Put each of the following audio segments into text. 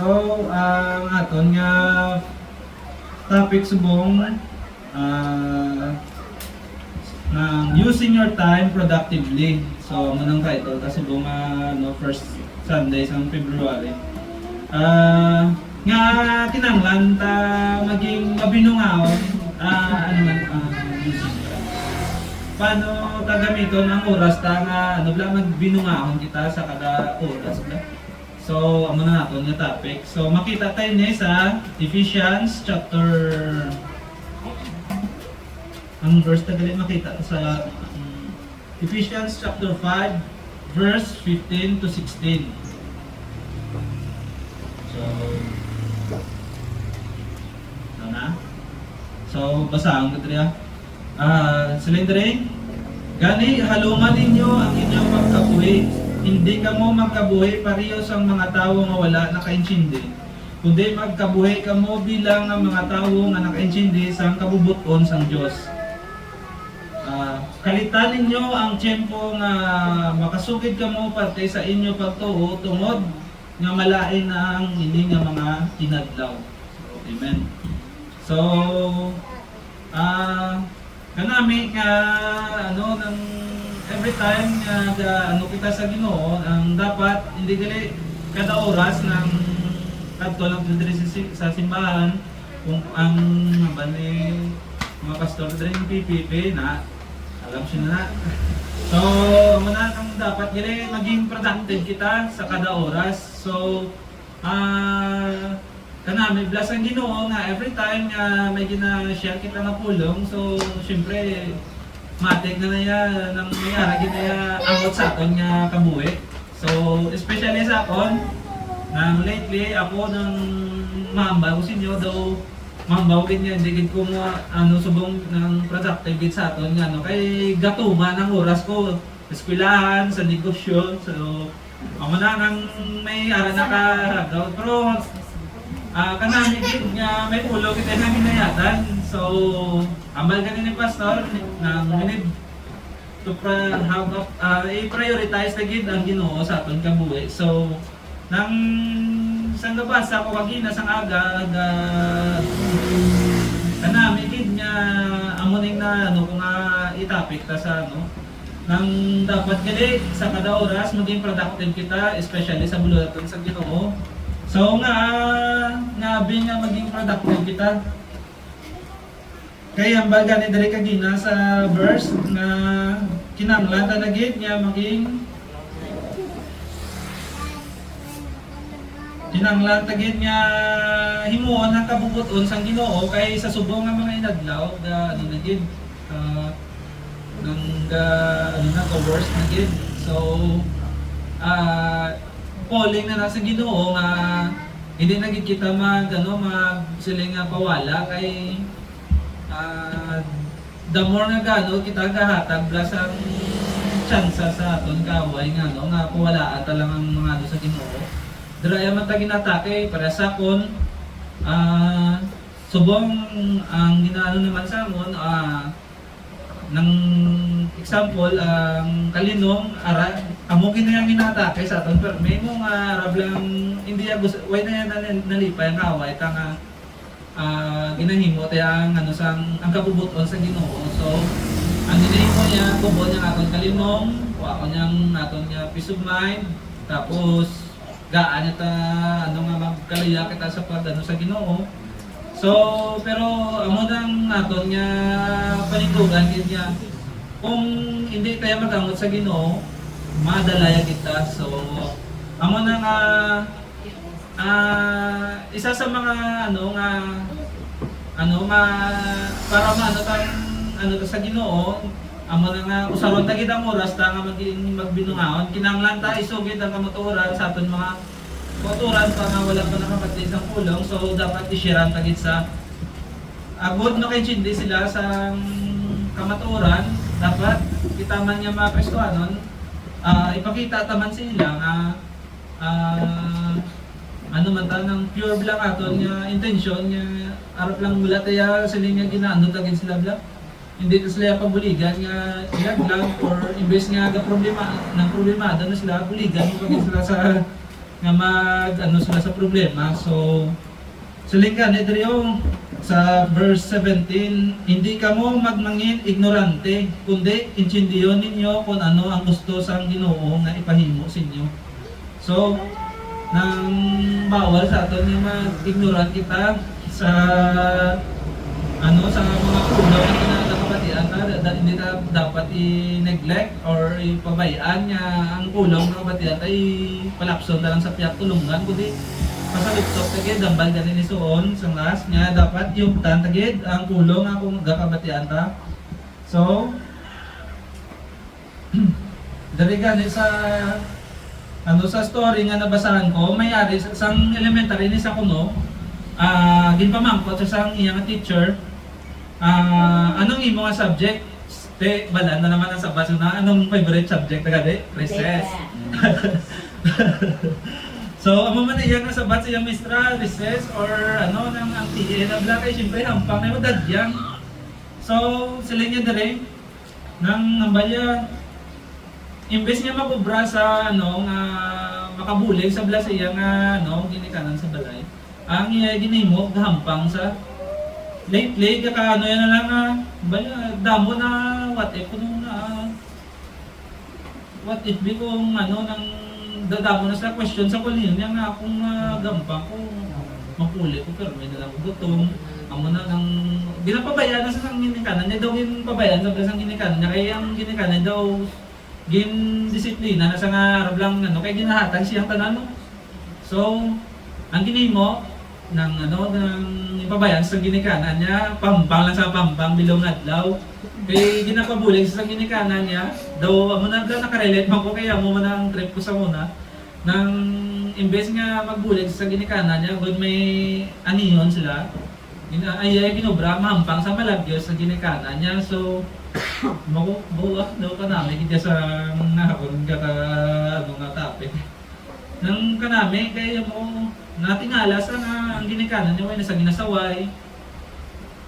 So, ang aton nga topic subong ah ng using your time productively. So, ano nang title kasi subong nga no, first Sunday sa February. Ah, nga kinanglan ta maging mabinungaw ah ano man ah, using. Paano ta gamiton ang oras ta nga ano bla magbinungahon kita sa kada oras bla. So, amo na naton nga topic. So, makita tayo ni sa Ephesians chapter ang verse na gali makita sa um, Ephesians chapter 5 verse 15 to 16. So, ito na. So, basahan ko dito. Ah, silindre. Gani halungan ninyo ang inyong pagkabuhi. Hindi ka mo magkabuhi pareho sa mga tawo nga wala nakaintindi. Kundi magkabuhi ka mo bilang ang mga tawo nga nakaintindi sa kabubuton sang Dios. Ah, kalitan ninyo ang tiyempo nga makasugid ka mo parte sa inyo pagtuo tungod nga malain na ang ining nga mga tinadlaw. So, amen. So, ah, kanami nga ano nang every time nga ga- ano kita sa Ginoo ang dapat hindi gali kada oras ng kadto lang diri sa sa simbahan kung ang bali mga pastor diri ng PPP na alam siya na. So muna ang dapat gali maging productive kita sa kada oras. So ah kanami bless ang Ginoo nga every time nga may gina-share kita nga pulong. So syempre matik na naya nang mayara gid naya amot sa aton nga kabuhi so especially sa akon nang lately ako nang mahambaw ko sa inyo daw mahambaw gid niya hindi gid ko mo ano subong ng productive gid sa aton nga no kay gatuman ang oras ko eskwelahan sa negosyo so amo na nang may ara na ka pero Ah, kanami gid nga may ulo kita nga hinayatan. So, ambal ganin ni pastor na minid to pra, how uh, i-prioritize na gid ang Ginoo sa aton kabuhi. So, nang sang gabasa ko kagina sang aga aga kanami gid nga amo ning na ano kung nga itapik ta sa ano nang dapat gali sa kada oras maging productive kita especially sa bulatan sa Ginoo So nga, nga nga maging productive kita. Kaya ang baga ni Dere Kagina sa verse na kinanglan ta na gid nga maging kinanglan ta gid nga himuon ang kabubuton sang Ginoo kay sa subong nga mga inadlaw ga ano na gid ah, nang ga ano na ka verse na gid. So ah calling na nasa Ginoo nga hindi na gid kita mag ano mag sila nga pawala kay ah the more nga gano kita gahatag blas ang tsansa sa aton kaway nga no? Nga pawalaan ta lang ang mga ano sa Ginoo. Dira man ta ginatake para sa kon ah subong ang ginaano naman sa amon ah ng example ang kalinong ara amo kini ang inatake sa aton pero may mo nga rablang hindi agos why na yan nal- nalipay ang kaway ta nga ah, ginahimo tay ang ano sang ang kabubuton sa Ginoo so ang ginahimo niya kubo niya aton kalinong wa ko niyang aton niya peace of mind tapos gaan niya ta ano nga magkalaya kita sa pag ano sa Ginoo So, pero amo nang naton nga panigugan gid niya. Kung hindi tayo magamot sa Ginoo, madalaya kita. So, amo na nga ah isa sa mga ano nga ano nga para maano tang ano ta sa Ginoo, amo na nga usaron ta kita oras ta nga maging magbinungaon. Kinanglan ta isugid ang kamotoran sa aton mga motoran pa nga wala pa nakapatid ng kulong so dapat ishiran tagit sa agod hindi sila sa kamaturan dapat kita man nga maprestuhanon ah ipakita taman sila nga ah, ano man ta ng pure lang aton nga intention nga arap lang mula tayo sila nga ginaano tagin sila bla hindi ko sila pabuligan nga ilag lang or imbes nga ga problema ng problemado na sila buligan pagin sila sa nga mag ano sila sa problema. So siling ka ni Drio sa verse 17, hindi kamo magmangin ignorante, kundi intindiyon ninyo kung ano ang gusto sa Ginoo nga ipahimo sa inyo. So, nang bawal sa aton nga mag-ignorant kita sa ano sa mga kunaw na kinakapatian na da, hindi na dapat i-neglect or ipabayaan niya ang kulang ng kapatian ay palapson na lang sa piyak tulungan kundi pasalipsok tagid dambal ganin ni suon sa ngas niya. Dapat yung tan tagid ang kulong ang kung gakabatian ta. So dali gani sa ano sa story nga nabasahan ko mayari sa sang elementary ni sa kuno ah ginpamangkot sa sang iyang teacher ah anong imo nga subject? Te bala na naman ang sabat na anong favorite subject tagadi recess. So amo man iya nga sabat sa mistra recess or ano nang ang TA na bla kay syempre hampang na madadyang so sila niya dire nang nambalya imbes nga makubra sa ano nga makabulig sa bla sa iya nga ano ginikanan sa balay ang iya ginimo gahampang sa lately kaka ano yan na lang nga bala damo na what if kung na what if di kung ano nang dadamo na sa question sa kulin niya nga kung magampang ko mapuli ko pero may nalang gutom amo na nang ginapabayaan na sa sang ginikanan niya daw ginapabayaan sa sang ginikanan niya kaya ang ginikanan daw gin disiplina na sa nga arab lang ano kay ginahatag siyang tanan no? so ang ginimo ng ano ng ipabayan sa ginikanan niya pampang lang sa pampang bilong adlaw. Kay ginapabulig sa ginikanan niya daw amo na daw nakarelate man ko kaya mo man ang trip ko sa muna nang imbes nga magbulig sa ginikanan niya good may aniyon sila. Ay, ay ginobra mahampang sa malagyos sa ginikanan niya. So Mako, buwa daw ka namin, hindi sa nahapon ka ka, ano nga topic. Nang kanami, kaya mo, natingala sa nga, ang ginikanan niya, nasa ginasaway.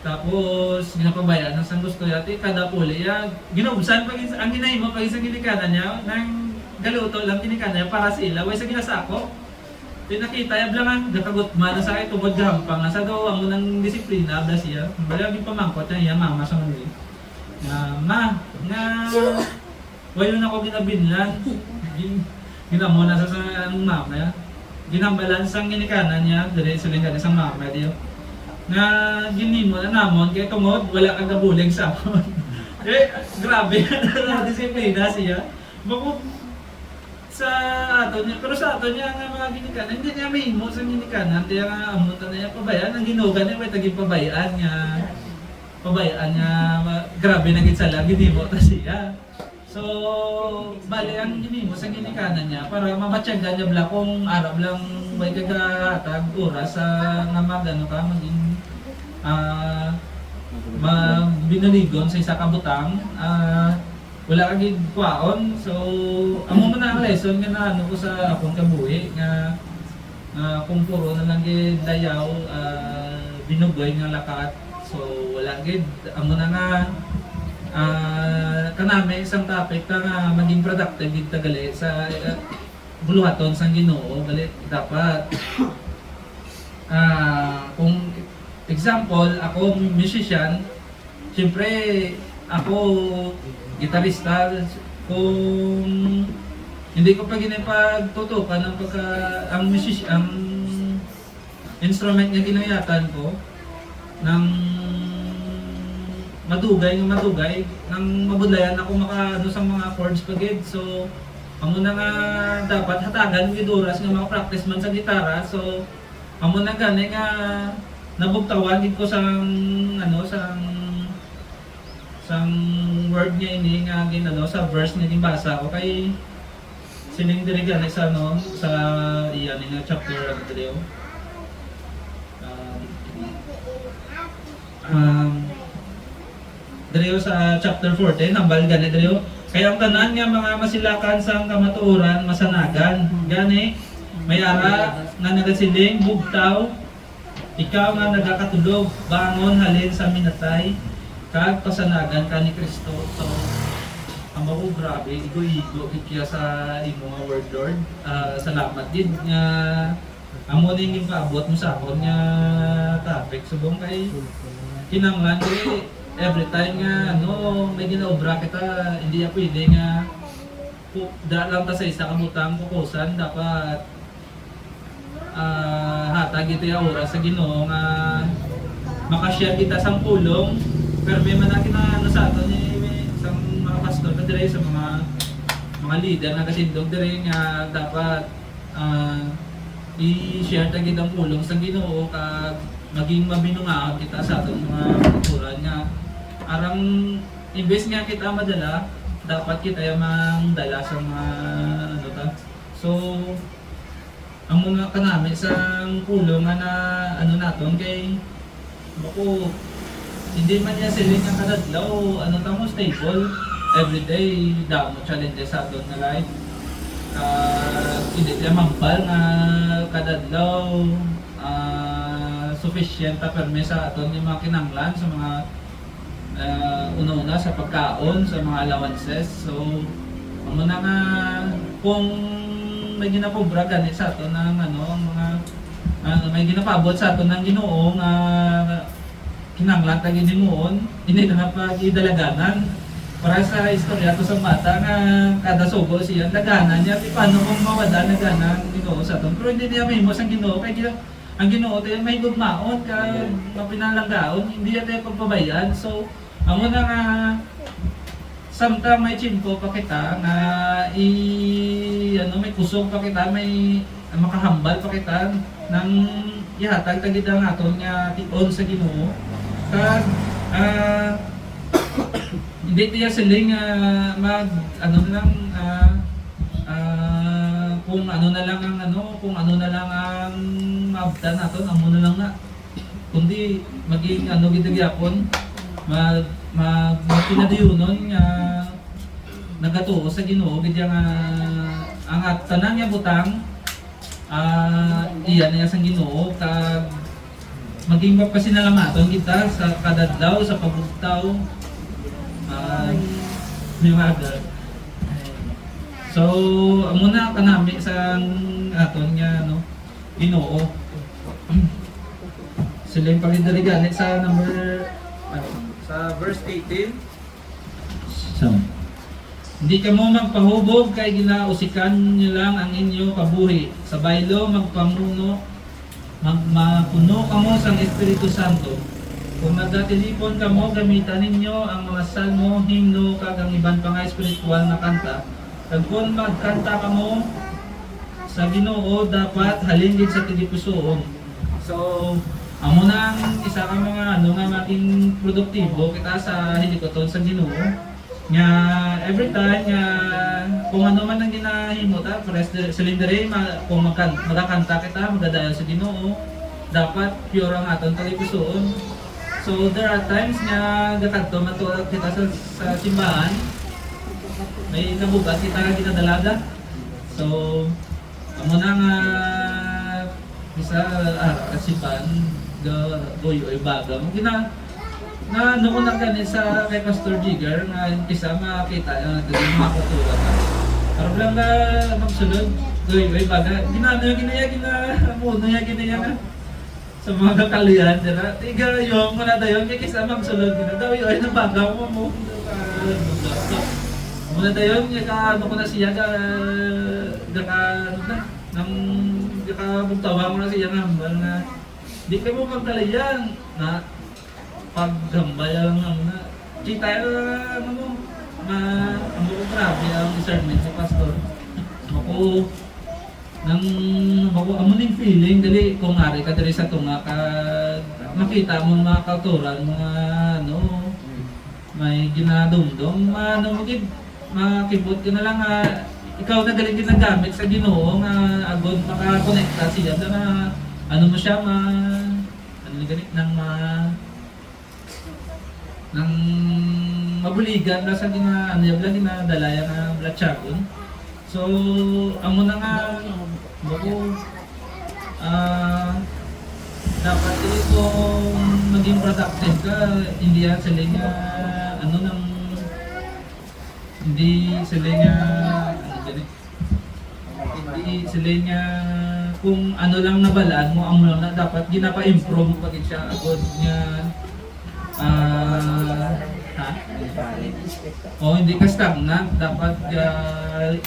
Tapos, ginapabayaan ng sang gusto yati, kada puli, ya, ginubsan, pag, ang ginahin mo, pag sa ginikanan niya, nang galuto lang ginikanan niya para sa ilaw, ay sa ginasako. Pinakita ya blang gakagut man sa ito gahampang sa daw ang nang disiplina bla siya. Bala gi pamangkot niya mama sa manli nga ma nga wayo na ko ginabinlan gin ginamo na sa sa anong mama ya ginambalan sang ginikanan niya dire sa lingkod sa mama diyo nga ginimo na namon kay tungod wala kang gabulig sa eh grabe na disiplina siya. Bako sa ato niya pero sa ato niya nga mga ginikanan hindi niya mahimo sa ginikanan kaya nga amon ta niya pabayaan ang ginugan niya may taging pabayaan niya pabayaan niya, ma- grabe na gid sa lagi di mo ta siya. So, bali ang ginimo sa ginikanan niya para mamatyagan niya bla kung arab lang may kagatag oras sa nga magano ka maging ah uh, binaligon sa isa ka butang ah wala ka gid kwaon so amo man ang lesson nga naano ko sa akong kabuhi nga ah, kung puro na lang gid dayaw ah, binugoy nga lakat So wala gid amo na nga. Ah kanami isang topic na nga maging productive gid ta gali sa uh, buluhaton sang Ginoo. Gali dapat ah kung example ako musician siyempre ako gitarista kung hindi ko pa ginipagtutukan ng pagka ang music ang instrument nga ginayatan ko ng madugay ng madugay nang mabudlayan ako maka ano sa mga chords pagid so amo na nga dapat hatagan gid oras nga mga practice man sa gitara. So amo na gani nga nabugtawan gid ko sang ano sang sang word niya ini nga ginano sa verse nga ginbasa ko kay sining diri gani sa ano sa iyan nga chapter diri oh. um, Drio sa chapter 14, nambal gani Drio. Kaya ang tanan nga mga masilakan sa kamatuoran, masanagan. Gani, may ara nga nagasiling, bugtaw, ikaw nga nagakatulog, bangon halin sa minatay, kag pasanagan ka ni Kristo. So, Amo ko grabe, igo-igo kikya sa imo nga word Lord. Ah, salamat din nga amo ning gipaabot mo sa akon nga topic subong kay kinanglan kay every time nga ano may ginaobra kita hindi ya pwede nga da lang ta sa isa ka butang kukusan dapat ah hatag ito yung oras sa Ginoo nga makashare kita sang pulong pero may manaki na ano sa ato ni isang mga pastor na dire sa mga mga leader na kasindog dire nga dapat ah, i-share ta kitang pulong sa Ginoo kag maging mabinungaon kita sa atong mga kulturan nga arang imbes nga kita madala dapat kita yung dala sa mga ano ta? So ang muna ka namin sa pulong nga na ano naton kay bako hindi man niya siling ang kadadlaw ano ta mo stable everyday damo challenges sa aton nga life. Ah, hindi siya mampal nga kadadlaw ah, sufficient ta perme sa aton yung mga kinanglan sa mga ah, una-una sa pagkaon sa mga allowances. So ang muna nga kung may ginapobra gani sa aton ng ano mga ah, may ginapabot sa aton ng Ginoo nga kinanglan ta ginimuon hindi na pag idalaganan para sa istorya to sa mata nga kada sugo siya nagana niya. Ti paano kung mawada nagana ang Ginoo sa aton pero hindi niya mahimo ang Ginoo kay gina ang Ginoo tayo may gugmaon ka mapinalanggaon hindi niya tayo pagpabayan so amo na nga samtang may chimpo pa kita nga i ano may kusog pa kita may makahambal pa kita nang ihatag tagid ang aton nga tion sa Ginoo. Kag ah hindi tiya siling ah, mag ano na lang ah, ah, kung ano na lang ang ano kung ano na lang ang maabtan naton amo na lang na. Kundi maging ano gid gyapon mag mag magpinadiyunon nga nagatuo sa Ginoo gid nga ang at tanan nga butang ah iyan na sa Ginoo kag maging mapasinalamatan kita sa kadadlaw sa pagbugtaw ah miwaga so amo na kanami sa aton nga ano Ginoo. Sila yung pagdirigan sa number ano, sa verse 18 so, hindi ka mo magpahubog kay ginausikan niyo lang ang inyo kabuhi. Sa baylo magpamuno, magmapuno ka mo sa Espiritu Santo. Kung nagatilipon ka mo, gamitan ninyo ang mga salmo, himno, kag ang iban pa nga espiritual na kanta. Kag kung magkanta ka mo sa Ginoo, dapat halingid sa tilipusoon. So, amo na ang isa ka mga ano nga maging produktibo kita sa hilikoton sa Ginoo. Nga every time nga kung ano man ang ginahimo ta press silindere ma, kung magkan, magkakanta kita magadayon sa Ginoo dapat pure ang aton talipusoon so there are times nga gakanto matuwa kita sa, sa simbahan may nabugat kita ginadalaga. So amo na nga isa ah, kasipan ga boyo ay baga mo gina na ano ko na sa kay Pastor Jigger nga isa makita uh, dili makutura ka. Pero lang na magsulod, doy way baga ginano yung ginaya gina amuno ya ginaya nga sa mga kakalian dira. Tiga yung mo na dayon kay kisa magsulod gina daw yo ay nabaga mo mo. Muna dayon nga ka ano ko na siya ga ka ano na nang ka bugtawa mo na siya nga na di ka mo magkalayan na paggambay lang ang na. Kita ano mo ma ang buko grabe ang discernment sa pastor. Ako nang ako amo ning feeling dali kung ari ka diri sa tunga ka makita mo mga kauturan mga ano may ginadumdum ano mo gid makibot ka na lang nga ikaw na galing ginagamit sa Ginoo nga agod makakonekta siya na ano mo siya ma ano ganit nang ma nang mabuligan. Na sa gina ano yung lagi na dalaya na blatsagon. So, amo na nga. Bako ah dapat dili kung maging productive ka, hindi yan sila nga ano nang hindi sila nga ano gani hindi sila nga kung ano lang nabalaan mo amo lang na dapat ginapa-improve pag siya agad nga ah ha? Oh, hindi ka stagnant. Dapat ka,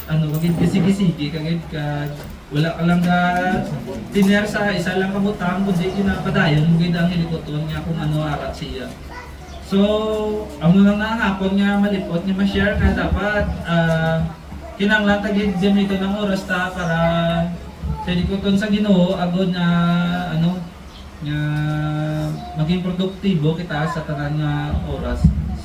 ano, kagid kisigi-sige, kagid ka, wala ka lang ka, tiner sa isa lang kabutang, kundi kinapadayon, kagid ang hilikoton niya kung ano arat siya. So, amo lang na hapon nga malipot nga ma-share nga dapat ah kinanglan tagid dito ng oras ta para sa likoton sa Ginoo agod na ano nga maging produktibo kita sa tanan nga oras.